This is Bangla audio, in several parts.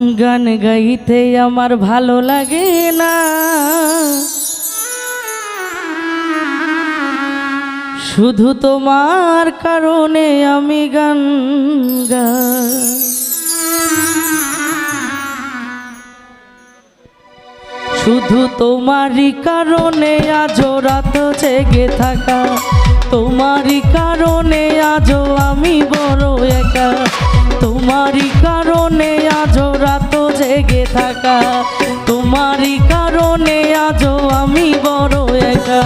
গান গাইতে আমার ভালো লাগে না। শুধু তোমার কারণে আমি গান শুধু তোমারই কারণে আজও রাত জেগে থাকা। তোমারই কারণে আজও আমি বড় একা। তোমারই কারণে থাকা। তোমারই কারণে আজও আমি বড় একা।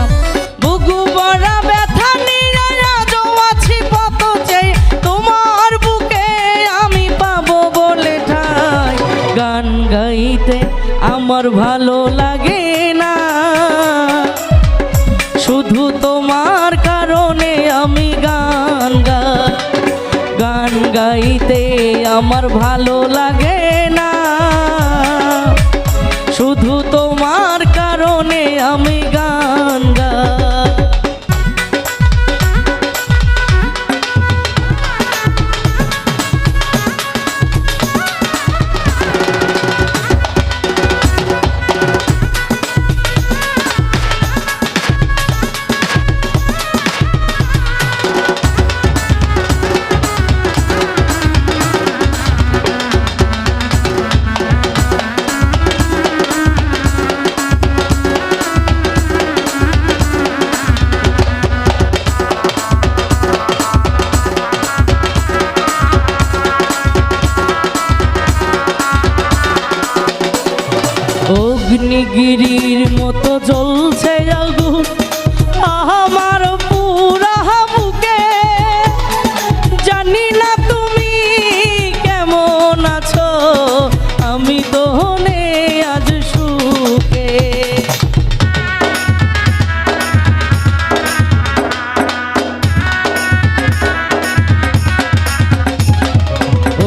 বুকু বড়া ব্যথা নিয়ে আজও আছি পত চাই তোমার বুকে আমি পাবো বলে ঠাই। গান গাইতে আমার ভালো লাগে না। শুধু তোমার কারণে আমি গান গাই। গান গাইতে আমার ভালো লাগে অগ্নিগিরির মতো জ্বলছে আগুন। আমার পুরা বুকে জানি না তুমি কেমন আছো। আমি দহনে আজ সুখে।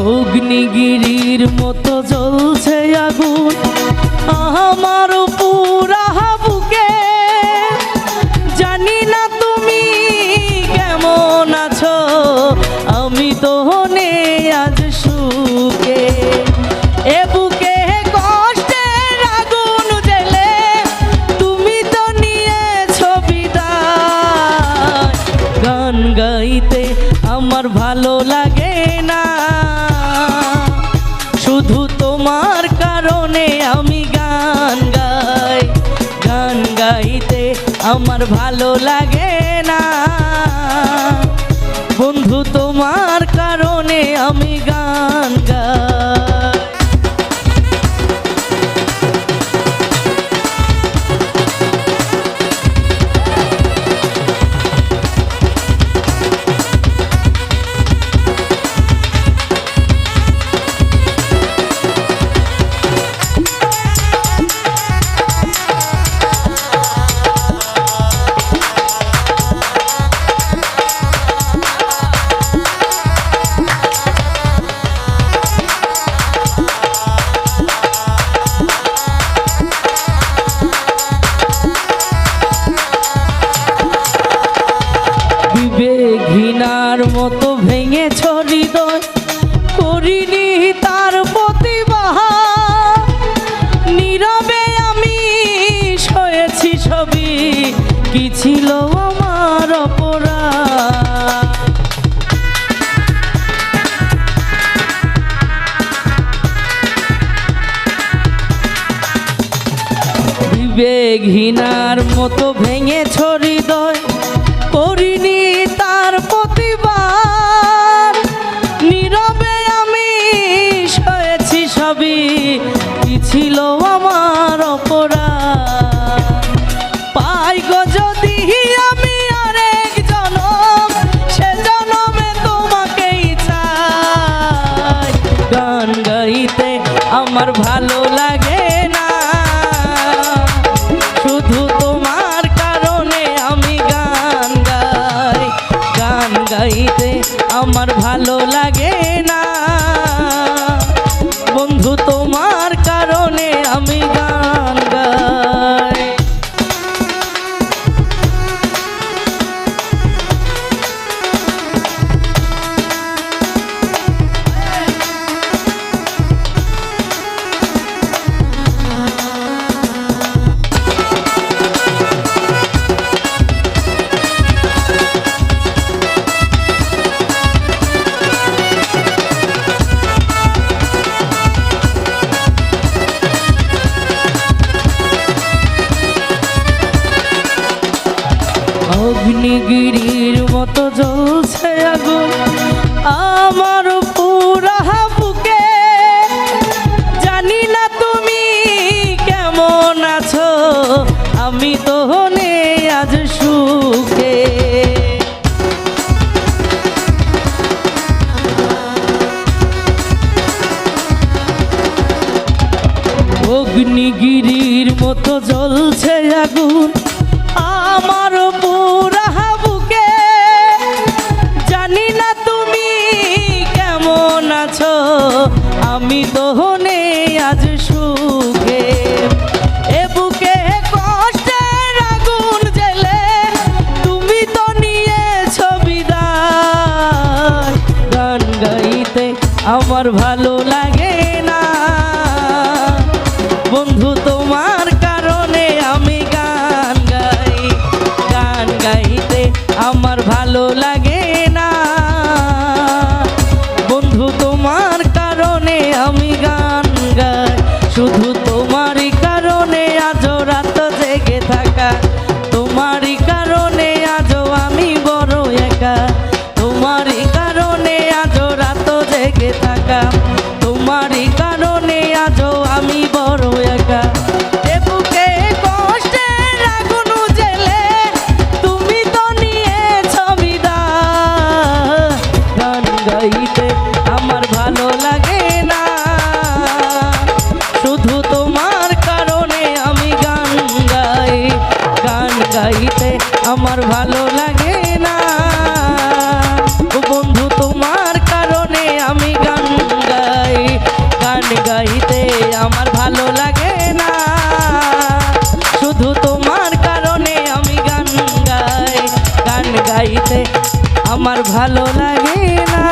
অগ্নিগিরির মতো কেমন আছো? আমি তো হনে আজ সুখে। এ বুকে কষ্টের আগুন জেলে, তুমি তো নিয়েছো বিদায়। গান গাইতে আমার ভালো লাগে না। শুধু তোমার কারণে আমি গান গাই। গান গাইতে আমার ভালো লাগে না। আমি গান ঘৃণার মতো ভেঙে হৃদয়। করিনি তার প্রতিবাহ। নীরবে আমি সয়েছি ছবি কি ছিল আমার অপরাধ? বিবেকহীনার মতো ভেঙে হৃদয়। করিনি তার প্রতিবার নীরবে আমি সয়েছি সবই, কি ছিল আমার অপরাধ? পাই গো যদি আমি তোমাকেই আমার ভালো ভালো অগ্নিগিরির মতো জ্বলছে আগুন। আমার পুরা বুকে। জানি না তুমি কেমন আছো। আমি তো নেই আজ সুখে। অগ্নিগিরির মতো জ্বলছে আগুন। আমার আমি নেই আজ সুখে। এ বুকে কষ্টের আগুন জেলে তুমি তো নিয়ে ছবি গান গাইতে আমার ভালো লাগে। তোমারই কারণে আজও আমি বড় একা। আমার ভালো লাগে না। শুধু তোমার কারণে আমি গান গাই। গান গাইতে আমার ভালো আমার ভালো লাগে না।